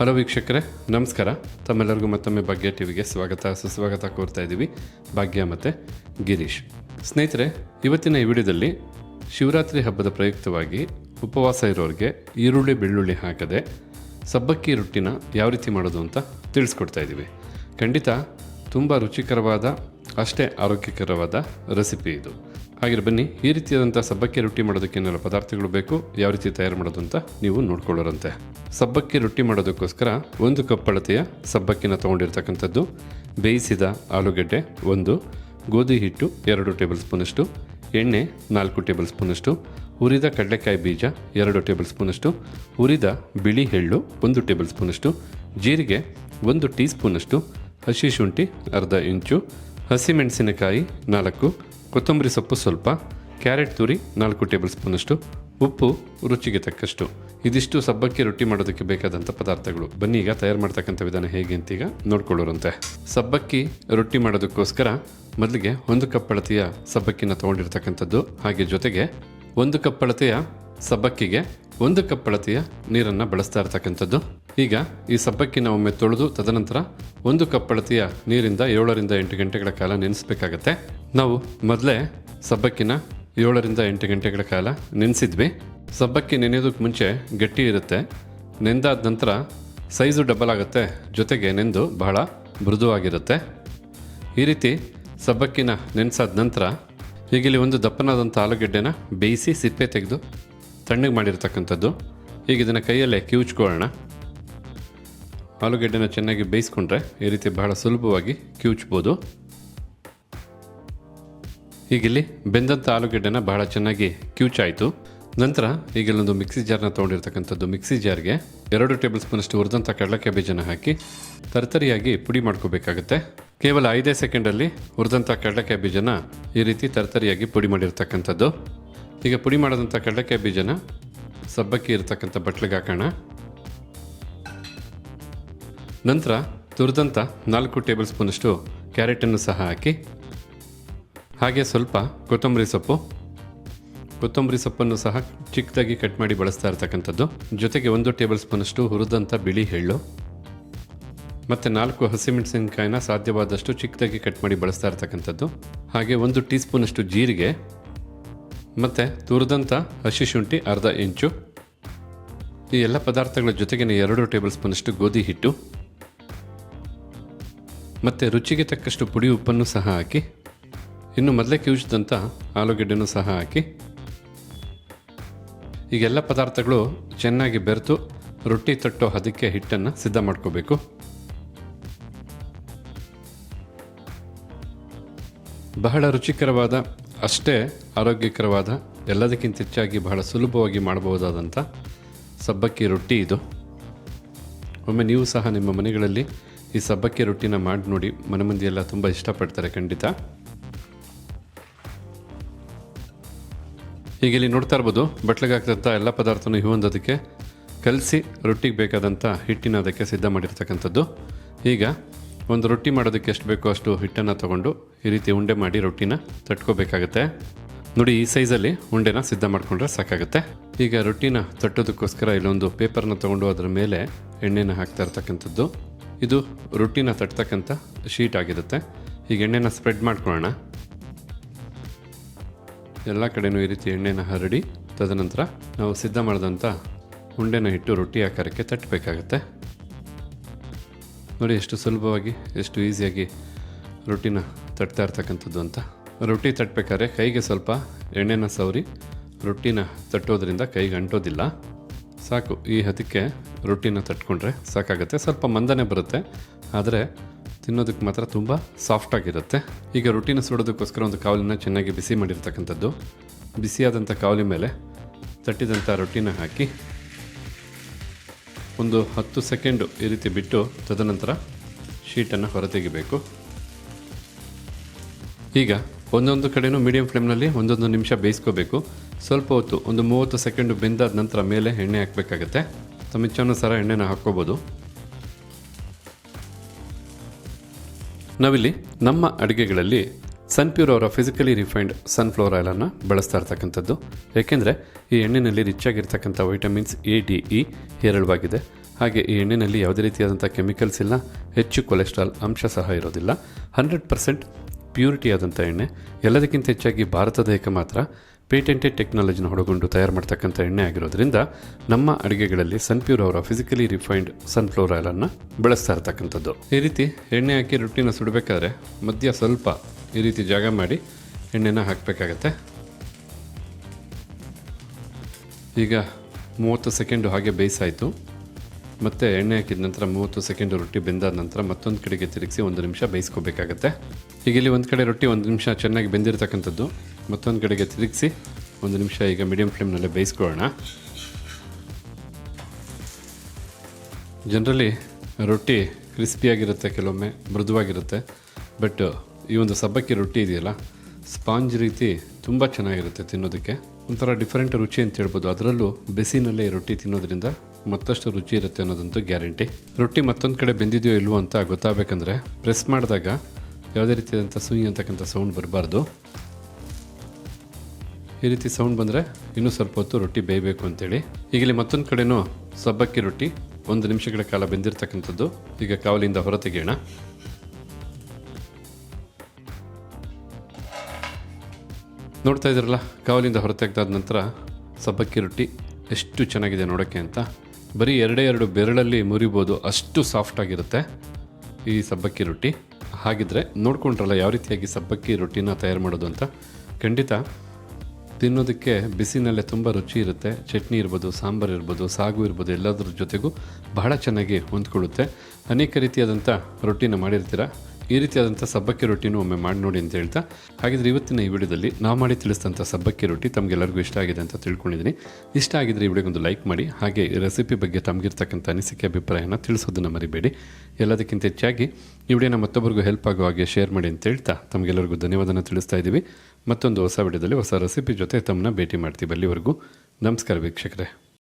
Hello ವೀಕ್ಷಕರೇ, ನಮಸ್ಕಾರ. ತಮ್ಮೆಲ್ಲರಿಗೂ ಮತ್ತೊಮ್ಮೆ ಭಾಗ್ಯ ಟಿವಿಗೆ ಸ್ವಾಗತ. ಸುಸ್ವಾಗತ ಕೋರ್ತಾ ಇದ್ದೀವಿ. ಭಾಗ್ಯ ಮತ್ತು ಗಿರೀಶ್. ಸ್ನೇಹಿತರೆ, ಇವತ್ತಿನ ಈ ವಿಡಿಯೋದಲ್ಲಿ ಶಿವರಾತ್ರಿ ಹಬ್ಬದ ಪ್ರಯುಕ್ತವಾಗಿ ಉಪವಾಸ ಇರೋರಿಗೆ ಈರುಳ್ಳಿ, ಬೆಳ್ಳುಳ್ಳಿ ಹಾಕದೆ ಸಬ್ಬಕ್ಕಿ ರೊಟ್ಟಿನ ಯಾವ ರೀತಿ ಮಾಡೋದು ಅಂತ ತಿಳಿಸ್ಕೊಡ್ತಾ ಇದ್ದೀವಿ. ಖಂಡಿತ ತುಂಬ ರುಚಿಕರವಾದ, ಅಷ್ಟೇ ಆರೋಗ್ಯಕರವಾದ ರೆಸಿಪಿ ಇದು. ಹಾಗೆ ಬನ್ನಿ, ಈ ರೀತಿಯಾದಂಥ ಸಬ್ಬಕ್ಕಿ ರೊಟ್ಟಿ ಮಾಡೋದಕ್ಕೆ ಏನೆಲ್ಲ ಪದಾರ್ಥಗಳು ಬೇಕು, ಯಾವ ರೀತಿ ತಯಾರು ಮಾಡೋದು ಅಂತ ನೀವು ನೋಡ್ಕೊಳ್ಳೋರಂತೆ. ಸಬ್ಬಕ್ಕಿ ರೊಟ್ಟಿ ಮಾಡೋದಕ್ಕೋಸ್ಕರ ಒಂದು ಕಪ್ ಅಳತೆಯ ಸಬ್ಬಕ್ಕಿನ ತೊಗೊಂಡಿರ್ತಕ್ಕಂಥದ್ದು, ಬೇಯಿಸಿದ ಆಲೂಗಡ್ಡೆ ಒಂದು, ಗೋಧಿ ಹಿಟ್ಟು ಎರಡು ಟೇಬಲ್ ಸ್ಪೂನಷ್ಟು, ಎಣ್ಣೆ ನಾಲ್ಕು ಟೇಬಲ್ ಸ್ಪೂನಷ್ಟು, ಹುರಿದ ಕಡಲೆಕಾಯಿ ಬೀಜ ಎರಡು ಟೇಬಲ್ ಸ್ಪೂನಷ್ಟು, ಹುರಿದ ಬಿಳಿ ಎಳ್ಳು ಒಂದು ಟೇಬಲ್ ಸ್ಪೂನಷ್ಟು, ಜೀರಿಗೆ ಒಂದು ಟೀ ಸ್ಪೂನಷ್ಟು, ಹಸಿ ಶುಂಠಿ ಅರ್ಧ ಇಂಚು ಹಸಿಮೆಣಸಿನಕಾಯಿ ನಾಲ್ಕು ಕೊತ್ತಂಬರಿ ಸೊಪ್ಪು ಸ್ವಲ್ಪ, ಕ್ಯಾರೆಟ್ ತುರಿ ನಾಲ್ಕು ಟೇಬಲ್ ಸ್ಪೂನಷ್ಟು ಉಪ್ಪು ರುಚಿಗೆ ತಕ್ಕಷ್ಟು. ಇದಿಷ್ಟು ಸಬ್ಬಕ್ಕಿ ರೊಟ್ಟಿ ಮಾಡೋದಕ್ಕೆ ಬೇಕಾದಂಥ ಪದಾರ್ಥಗಳು. ಬನ್ನಿ ಈಗ ತಯಾರು ಮಾಡ್ತಕ್ಕಂಥ ವಿಧಾನ ಹೇಗೆ ಅಂತ ಈಗ ನೋಡ್ಕೊಳ್ಳೋರಂತೆ. ಸಬ್ಬಕ್ಕಿ ರೊಟ್ಟಿ ಮಾಡೋದಕ್ಕೋಸ್ಕರ ಮೊದಲಿಗೆ ಒಂದು ಕಪ್ ಅಳತೆಯ ಸಬ್ಬಕ್ಕಿನ ತೊಗೊಂಡಿರ್ತಕ್ಕಂಥದ್ದು. ಹಾಗೆ ಜೊತೆಗೆ ಒಂದು ಕಪ್ ಅಳತೆಯ ಸಬ್ಬಕ್ಕಿಗೆ ಒಂದು ಕಪ್ ಅಳತೆಯ ನೀರನ್ನು ಬಳಸ್ತಾ ಇರ್ತಕ್ಕಂಥದ್ದು. ಈಗ ಈ ಸಬ್ಬಕ್ಕಿನ ಒಮ್ಮೆ ತೊಳೆದು ತದನಂತರ ಒಂದು ಕಪ್ ಅಳತೆಯ ನೀರಿಂದ ಏಳರಿಂದ ಎಂಟು ಗಂಟೆಗಳ ಕಾಲ ನೆನೆಸಬೇಕಾಗತ್ತೆ. ನಾವು ಮೊದಲೇ ಸಬ್ಬಕ್ಕಿನ ಏಳರಿಂದ ಎಂಟು ಗಂಟೆಗಳ ಕಾಲ ನೆನೆಸಿದ್ವಿ. ಸಬ್ಬಕ್ಕಿ ನೆನೆಯೋದಕ್ಕೆ ಮುಂಚೆ ಗಟ್ಟಿ ಇರುತ್ತೆ. ನೆಂದಾದ ನಂತರ ಸೈಜು ಡಬಲ್ ಆಗುತ್ತೆ. ಜೊತೆಗೆ ನೆಂದು ಬಹಳ ಮೃದುವಾಗಿರುತ್ತೆ. ಈ ರೀತಿ ಸಬ್ಬಕ್ಕಿನ ನೆನೆಸಾದ ನಂತರ ಈಗ ಇಲ್ಲಿ ಒಂದು ದಪ್ಪನಾದಂಥ ಆಲೂಗೆಡ್ಡೆನ ಬೇಯಿಸಿ ಸಿಪ್ಪೆ ತೆಗೆದು ತಣ್ಣಗೆ ಮಾಡಿರ್ತಕ್ಕಂಥದ್ದು. ಈಗ ಇದನ್ನು ಕೈಯಲ್ಲೇ ಕಿವುಚ್ಕೊಳ್ಳೋಣ. ಆಲೂಗೆಡ್ಡೆನ ಚೆನ್ನಾಗಿ ಬೇಯಿಸ್ಕೊಂಡ್ರೆ ಈ ರೀತಿ ಬಹಳ ಸುಲಭವಾಗಿ ಕಿವುಚ್ಬೋದು. ಈಗ ಇಲ್ಲಿ ಬೆಂದಂಥ ಆಲೂಗೆಡ್ಡೆನ ಬಹಳ ಚೆನ್ನಾಗಿ ಕಿವುಚಾಯಿತು. ನಂತರ ಈಗಲ್ಲೊಂದು ಮಿಕ್ಸಿ ಜಾರ್ನ ತೊಗೊಂಡಿರ್ತಕ್ಕಂಥದ್ದು ಮಿಕ್ಸಿ ಜಾರ್ಗೆ ಎರಡು ಟೇಬಲ್ ಸ್ಪೂನಷ್ಟು ಹುರಿದಂಥ ಕಡಲೆಕಾಯಿ ಬೀಜನ ಹಾಕಿ ತರ್ತರಿಯಾಗಿ ಪುಡಿ ಮಾಡ್ಕೋಬೇಕಾಗುತ್ತೆ. ಕೇವಲ ಐದೇ ಸೆಕೆಂಡಲ್ಲಿ ಹುರಿದಂಥ ಕಡಲೆಕಾಯಿ ಬೀಜನ ಈ ರೀತಿ ತರ್ತರಿಯಾಗಿ ಪುಡಿ ಮಾಡಿರ್ತಕ್ಕಂಥದ್ದು. ಈಗ ಪುಡಿ ಮಾಡಿದಂಥ ಕಡಲೆಕಾಯಿ ಬೀಜನ ಸಬ್ಬಕ್ಕಿ ಇರತಕ್ಕಂಥ ಬಟ್ಲಿಗೆ ಹಾಕೋಣ. ನಂತರ ತುರಿದಂಥ ನಾಲ್ಕು ಟೇಬಲ್ ಸ್ಪೂನಷ್ಟು ಕ್ಯಾರೆಟನ್ನು ಸಹ ಹಾಕಿ, ಹಾಗೆ ಸ್ವಲ್ಪ ಕೊತ್ತಂಬರಿ ಸೊಪ್ಪು. ಕೊತ್ತಂಬರಿ ಸೊಪ್ಪನ್ನು ಸಹ ಚಿಕ್ಕದಾಗಿ ಕಟ್ ಮಾಡಿ ಬಳಸ್ತಾ ಇರ್ತಕ್ಕಂಥದ್ದು. ಜೊತೆಗೆ ಒಂದು ಟೇಬಲ್ ಸ್ಪೂನಷ್ಟು ಹುರಿದಂಥ ಬಿಳಿ ಎಳ್ಳು. ಮತ್ತು ನಾಲ್ಕು ಹಸಿಮೆಣಸಿನಕಾಯಿನ ಸಾಧ್ಯವಾದಷ್ಟು ಚಿಕ್ಕದಾಗಿ ಕಟ್ ಮಾಡಿ ಬಳಸ್ತಾ ಇರ್ತಕ್ಕಂಥದ್ದು. ಹಾಗೆ ಒಂದು ಟೀ ಸ್ಪೂನಷ್ಟು ಜೀರಿಗೆ. ಮತ್ತು ತುರಿದಂಥ ಹಸಿ ಶುಂಠಿ ಅರ್ಧ ಇಂಚು. ಈ ಎಲ್ಲ ಪದಾರ್ಥಗಳ ಜೊತೆಗೆ ಎರಡು ಟೇಬಲ್ ಸ್ಪೂನಷ್ಟು ಗೋಧಿ ಹಿಟ್ಟು. ಮತ್ತು ರುಚಿಗೆ ತಕ್ಕಷ್ಟು ಪುಡಿ ಉಪ್ಪನ್ನು ಸಹ ಹಾಕಿ, ಇನ್ನು ಮೊದಲೇ ಕಿವುಚಿದಂಥ ಆಲೂಗೆಡ್ಡೆನೂ ಸಹ ಹಾಕಿ ಈಗೆಲ್ಲ ಪದಾರ್ಥಗಳು ಚೆನ್ನಾಗಿ ಬೆರೆತು ರೊಟ್ಟಿ ತಟ್ಟೋ ಹದಕ್ಕೆ ಹಿಟ್ಟನ್ನು ಸಿದ್ಧ ಮಾಡ್ಕೋಬೇಕು. ಬಹಳ ರುಚಿಕರವಾದ, ಅಷ್ಟೇ ಆರೋಗ್ಯಕರವಾದ, ಎಲ್ಲದಕ್ಕಿಂತ ಹೆಚ್ಚಾಗಿ ಬಹಳ ಸುಲಭವಾಗಿ ಮಾಡಬಹುದಾದಂಥ ಸಬ್ಬಕ್ಕಿ ರೊಟ್ಟಿ ಇದು. ಒಮ್ಮೆ ನೀವು ಸಹ ನಿಮ್ಮ ಮನೆಗಳಲ್ಲಿ ಈ ಸಬ್ಬಕ್ಕಿ ರೊಟ್ಟಿನ ಮಾಡಿ ನೋಡಿ. ಮನೆ ಮಂದಿ ಎಲ್ಲ ತುಂಬ ಇಷ್ಟಪಡ್ತಾರೆ ಖಂಡಿತ. ಈಗ ಇಲ್ಲಿ ನೋಡ್ತಾ ಇರ್ಬೋದು. ಬಟ್ಲಿಗೆ ಹಾಕಿದಂಥ ಎಲ್ಲ ಪದಾರ್ಥನೂ ಅದಕ್ಕೆ ಕಲಸಿ ರೊಟ್ಟಿಗೆ ಬೇಕಾದಂಥ ಹಿಟ್ಟಿನ ಅದಕ್ಕೆ ಸಿದ್ಧ ಮಾಡಿರ್ತಕ್ಕಂಥದ್ದು. ಈಗ ಒಂದು ರೊಟ್ಟಿ ಮಾಡೋದಕ್ಕೆ ಎಷ್ಟು ಬೇಕೋ ಅಷ್ಟು ಹಿಟ್ಟನ್ನು ತಗೊಂಡು ಈ ರೀತಿ ಉಂಡೆ ಮಾಡಿ ರೊಟ್ಟಿನ ತಟ್ಕೋಬೇಕಾಗತ್ತೆ. ನೋಡಿ ಈ ಸೈಜಲ್ಲಿ ಉಂಡೆನ ಸಿದ್ಧ ಮಾಡಿಕೊಂಡ್ರೆ ಸಾಕಾಗುತ್ತೆ. ಈಗ ರೊಟ್ಟಿನ ತಟ್ಟೋದಕ್ಕೋಸ್ಕರ ಇಲ್ಲೊಂದು ಪೇಪರ್ನ ತೊಗೊಂಡು ಅದರ ಮೇಲೆ ಎಣ್ಣೆನ ಹಾಕ್ತಾ ಇರ್ತಕ್ಕಂಥದ್ದು. ಇದು ರೊಟ್ಟಿನ ತಟ್ತಕ್ಕಂಥ ಶೀಟ್ ಆಗಿರುತ್ತೆ. ಈಗ ಎಣ್ಣೆನ ಸ್ಪ್ರೆಡ್ ಮಾಡ್ಕೊಳ್ಳೋಣ. ಎಲ್ಲ ಕಡೆಯೂ ಈ ರೀತಿ ಎಣ್ಣೆನ ಹರಡಿ ತದನಂತರ ನಾವು ಸಿದ್ಧ ಮಾಡಿದಂಥ ಉಂಡೆನ ಇಟ್ಟು ರೊಟ್ಟಿ ಆಕಾರಕ್ಕೆ ತಟ್ಟಬೇಕಾಗತ್ತೆ. ನೋಡಿ ಎಷ್ಟು ಸುಲಭವಾಗಿ, ಎಷ್ಟು ಈಸಿಯಾಗಿ ರೊಟ್ಟಿನ ತಟ್ತಾ ಇರ್ತಕ್ಕಂಥದ್ದು ಅಂತ. ರೊಟ್ಟಿ ತಟ್ಟಬೇಕಾದ್ರೆ ಕೈಗೆ ಸ್ವಲ್ಪ ಎಣ್ಣೆನ ಸವರಿ ರೊಟ್ಟಿನ ತಟ್ಟೋದ್ರಿಂದ ಕೈಗೆ ಅಂಟೋದಿಲ್ಲ. ಸಾಕು, ಈ ಹದಕ್ಕೆ ರೊಟ್ಟಿನ ತಟ್ಕೊಂಡ್ರೆ ಸಾಕಾಗುತ್ತೆ. ಸ್ವಲ್ಪ ಮಂದನೆ ಬರುತ್ತೆ, ಆದರೆ ತಿನ್ನೋದಕ್ಕೆ ಮಾತ್ರ ತುಂಬ ಸಾಫ್ಟಾಗಿರುತ್ತೆ ಈಗ ರೊಟ್ಟಿನ ಸುಡೋದಕ್ಕೋಸ್ಕರ ಒಂದು ಕಾವಲಿನ ಚೆನ್ನಾಗಿ ಬಿಸಿ ಮಾಡಿರ್ತಕ್ಕಂಥದ್ದು. ಬಿಸಿಯಾದಂಥ ಕಾವಲಿ ಮೇಲೆ ತಟ್ಟಿದಂಥ ರೊಟ್ಟಿನ ಹಾಕಿ ಒಂದು ಹತ್ತು ಸೆಕೆಂಡು ಈ ರೀತಿ ಬಿಟ್ಟು ತದನಂತರ ಶೀಟನ್ನು ಹೊರತೆಗಿಬೇಕು. ಈಗ ಒಂದೊಂದು ಕಡೆಯೂ ಮೀಡಿಯಂ ಫ್ಲೇಮ್ನಲ್ಲಿ ಒಂದೊಂದು ನಿಮಿಷ ಬೇಯಿಸ್ಕೋಬೇಕು. ಸ್ವಲ್ಪ ಹೊತ್ತು ಒಂದು ಮೂವತ್ತು ಸೆಕೆಂಡು ಬೆಂದಾದ ನಂತರ ಮೇಲೆ ಎಣ್ಣೆ ಹಾಕಬೇಕಾಗತ್ತೆ. ತಮ್ಮ ಇಚ್ಛಾನುಸಾರ ಎಣ್ಣೆನ ಹಾಕ್ಕೋಬೋದು. ನಾವಿಲ್ಲಿ ನಮ್ಮ ಅಡುಗೆಗಳಲ್ಲಿ ಸನ್ಪ್ಯೂರ್ ಅವರ ಫಿಸಿಕಲಿ ರಿಫೈನ್ಡ್ ಸನ್ಫ್ಲವರ್ ಆಯಿಲನ್ನು ಬಳಸ್ತಾ ಇರ್ತಕ್ಕಂಥದ್ದು. ಏಕೆಂದರೆ ಈ ಎಣ್ಣೆಯಲ್ಲಿ ರಿಚ್ ಆಗಿರ್ತಕ್ಕಂಥ ವೈಟಮಿನ್ಸ್ ಎ ಡಿ ಇ ಹೇರಳವಾಗಿದೆ. ಹಾಗೆ ಈ ಎಣ್ಣೆಯಲ್ಲಿ ಯಾವುದೇ ರೀತಿಯಾದಂಥ ಕೆಮಿಕಲ್ಸ್ ಇಲ್ಲ. ಹೆಚ್ಚು ಕೊಲೆಸ್ಟ್ರಾಲ್ ಅಂಶ ಸಹ ಇರೋದಿಲ್ಲ. ಹಂಡ್ರೆಡ್ ಪರ್ಸೆಂಟ್ ಪ್ಯೂರಿಟಿ ಆದಂಥ ಎಣ್ಣೆ. ಎಲ್ಲದಕ್ಕಿಂತ ಹೆಚ್ಚಾಗಿ ಭಾರತ ದೇಹಕ್ಕೆ ಮಾತ್ರ ಪೇಟೆಂಟೆಡ್ ಟೆಕ್ನಾಲಜಿನ ಹೊಡಗೊಂಡು ತಯಾರು ಮಾಡ್ತಕ್ಕಂಥ ಎಣ್ಣೆ ಆಗಿರೋದ್ರಿಂದ ನಮ್ಮ ಅಡುಗೆಗಳಲ್ಲಿ ಸನ್ಪ್ಯೂರ್ ಅವರ ಫಿಸಿಕಲಿ ರಿಫೈನ್ಡ್ ಸನ್ಫ್ಲವರ್ ಆಯಿಲನ್ನು ಬಳಸ್ತಾ ಇರ್ತಕ್ಕಂಥದ್ದು. ಈ ರೀತಿ ಎಣ್ಣೆ ಹಾಕಿ ರೊಟ್ಟಿನ ಸುಡಬೇಕಾದ್ರೆ ಮಧ್ಯ ಸ್ವಲ್ಪ ಈ ರೀತಿ ಜಾಗ ಮಾಡಿ ಎಣ್ಣೆನ ಹಾಕಬೇಕಾಗತ್ತೆ. ಈಗ ಮೂವತ್ತು ಸೆಕೆಂಡು ಹಾಗೆ ಬೇಯಿಸಾಯಿತು. ಮತ್ತು ಎಣ್ಣೆ ಹಾಕಿದ ನಂತರ ಮೂವತ್ತು ಸೆಕೆಂಡು ರೊಟ್ಟಿ ಬೆಂದಾದ ನಂತರ ಮತ್ತೊಂದು ಕಡೆಗೆ ತಿರುಗಿಸಿ ಒಂದು ನಿಮಿಷ ಬೇಯಿಸ್ಕೋಬೇಕಾಗತ್ತೆ. ಈಗ ಇಲ್ಲಿ ಒಂದು ಕಡೆ ರೊಟ್ಟಿ ಒಂದು ನಿಮಿಷ ಚೆನ್ನಾಗಿ ಬೆಂದಿರತಕ್ಕಂಥದ್ದು. ಮತ್ತೊಂದು ಕಡೆಗೆ ತಿರುಗಿಸಿ ಒಂದು ನಿಮಿಷ ಈಗ ಮೀಡಿಯಂ ಫ್ಲೇಮ್ನಲ್ಲೇ ಬೇಯಿಸ್ಕೊಳ್ಳೋಣ. ಜನರಲಿ ರೊಟ್ಟಿ ಕ್ರಿಸ್ಪಿಯಾಗಿರುತ್ತೆ ಕೆಲವೊಮ್ಮೆ ಮೃದುವಾಗಿರುತ್ತೆ. ಬಟ್ ಈ ಒಂದು ಸಬ್ಬಕ್ಕಿ ರೊಟ್ಟಿ ಇದೆಯಲ್ಲ, ಸ್ಪಾಂಜ್ ರೀತಿ ತುಂಬ ಚೆನ್ನಾಗಿರುತ್ತೆ ತಿನ್ನೋದಕ್ಕೆ. ಒಂಥರ ಡಿಫ್ರೆಂಟ್ ರುಚಿ ಅಂತ ಹೇಳ್ಬೋದು. ಅದರಲ್ಲೂ ಬಿಸಿನಲ್ಲೇ ರೊಟ್ಟಿ ತಿನ್ನೋದ್ರಿಂದ ಮತ್ತಷ್ಟು ರುಚಿ ಇರುತ್ತೆ ಅನ್ನೋದಂತೂ ಗ್ಯಾರಂಟಿ. ರೊಟ್ಟಿ ಮತ್ತೊಂದು ಕಡೆ ಬೆಂದಿದೆಯೋ ಇಲ್ವೋ ಅಂತ ಗೊತ್ತಾಗಬೇಕಂದ್ರೆ ಪ್ರೆಸ್ ಮಾಡಿದಾಗ ಯಾವುದೇ ರೀತಿಯಾದಂಥ ಸುಯಿ ಅಂತಕ್ಕಂಥ ಸೌಂಡ್ ಬರಬಾರ್ದು. ಈ ರೀತಿ ಸೌಂಡ್ ಬಂದರೆ ಇನ್ನೂ ಸ್ವಲ್ಪ ಹೊತ್ತು ರೊಟ್ಟಿ ಬೇಯಬೇಕು ಅಂತೇಳಿ. ಈಗ ಇಲ್ಲಿ ಮತ್ತೊಂದು ಕಡೆನೂ ಸಬ್ಬಕ್ಕಿ ರೊಟ್ಟಿ ಒಂದು ನಿಮಿಷಗಳ ಕಾಲ ಬೆಂದಿರ್ತಕ್ಕಂಥದ್ದು. ಈಗ ಕಾವಲಿಂದ ಹೊರ ತೆಗೆಯೋಣ ನೋಡ್ತಾ ಇದ್ದೀರಲ್ಲ ಕಾವಲಿಂದ ಹೊರ ತೆಗೆದಾದ ನಂತರ ಸಬ್ಬಕ್ಕಿ ರೊಟ್ಟಿ ಎಷ್ಟು ಚೆನ್ನಾಗಿದೆ ನೋಡೋಕ್ಕೆ ಅಂತ. ಬರೀ ಎರಡೇ ಎರಡು ಬೆರಳಲ್ಲಿ ಮುರಿಬೋದು, ಅಷ್ಟು ಸಾಫ್ಟ್ ಆಗಿರುತ್ತೆ. ಈ ಸಬ್ಬಕ್ಕಿ ರೊಟ್ಟಿ. ಹಾಗಿದ್ರೆ ನೋಡ್ಕೊಂಡ್ರಲ್ಲ ಯಾವ ರೀತಿಯಾಗಿ ಸಬ್ಬಕ್ಕಿ ರೊಟ್ಟಿನ ತಯಾರು ಮಾಡೋದು ಅಂತ? ಖಂಡಿತ. ತಿನ್ನೋದಕ್ಕೆ ಬಿಸಿನಲ್ಲೇ ತುಂಬ ರುಚಿ ಇರುತ್ತೆ. ಚಟ್ನಿ ಇರ್ಬೋದು, ಸಾಂಬಾರು ಇರ್ಬೋದು, ಸಾಗು ಇರ್ಬೋದು, ಎಲ್ಲದರ ಜೊತೆಗೂ ಬಹಳ ಚೆನ್ನಾಗಿ ಹೊಂದ್ಕೊಳ್ಳುತ್ತೆ. ಅನೇಕ ರೀತಿಯಾದಂಥ ರೊಟ್ಟಿನ ಮಾಡಿರ್ತೀರ? ಈ ರೀತಿಯಾದಂಥ ಸಬ್ಬಕ್ಕಿ ರೊಟ್ಟಿನೂ ಒಮ್ಮೆ ಮಾಡಿ ನೋಡಿ ಅಂತ ಹೇಳ್ತಾ, ಹಾಗಿದ್ರೆ ಇವತ್ತಿನ ಈ ವಿಡಿಯೋದಲ್ಲಿ ನಾವು ಮಾಡಿ ತಿಳಿಸಿದಂಥ ಸಬ್ಬಕ್ಕಿ ರೊಟ್ಟಿ ತಮಗೆಲ್ಲರಿಗೂ ಇಷ್ಟ ಆಗಿದೆ ಅಂತ ತಿಳ್ಕೊಂಡಿದ್ದೀನಿ. ಇಷ್ಟ ಆಗಿದ್ರೆ ಈ ವಿಡಿಯೋಗೊಂದು ಲೈಕ್ ಮಾಡಿ, ಹಾಗೆ ರೆಸಿಪಿ ಬಗ್ಗೆ ತಮಗಿರ್ತಕ್ಕಂಥ ಅನಿಸಿಕೆ, ಅಭಿಪ್ರಾಯನ ತಿಳಿಸೋದನ್ನು ಮರಿಬೇಡಿ. ಎಲ್ಲದಕ್ಕಿಂತ ಹೆಚ್ಚಾಗಿ ಈ ವಿಡಿಯೋನ ಮತ್ತೊಬ್ಬರಿಗೂ ಹೆಲ್ಪ್ ಆಗೋ ಹಾಗೆ ಶೇರ್ ಮಾಡಿ ಅಂತ ಹೇಳ್ತಾ ತಮಗೆಲ್ಲರಿಗೂ ಧನ್ಯವಾದನ ತಿಳಿಸ್ತಾ ಇದ್ದೀವಿ. ಮತ್ತೊಂದು ಹೊಸ ವಿಡಿಯೋದಲ್ಲಿ ಹೊಸ ರೆಸಿಪಿ ಜೊತೆ ತಮ್ಮನ್ನ ಭೇಟಿ ಮಾಡ್ತೀವಿ ಅಲ್ಲಿವರೆಗೂ. ನಮಸ್ಕಾರ ವೀಕ್ಷಕರೇ.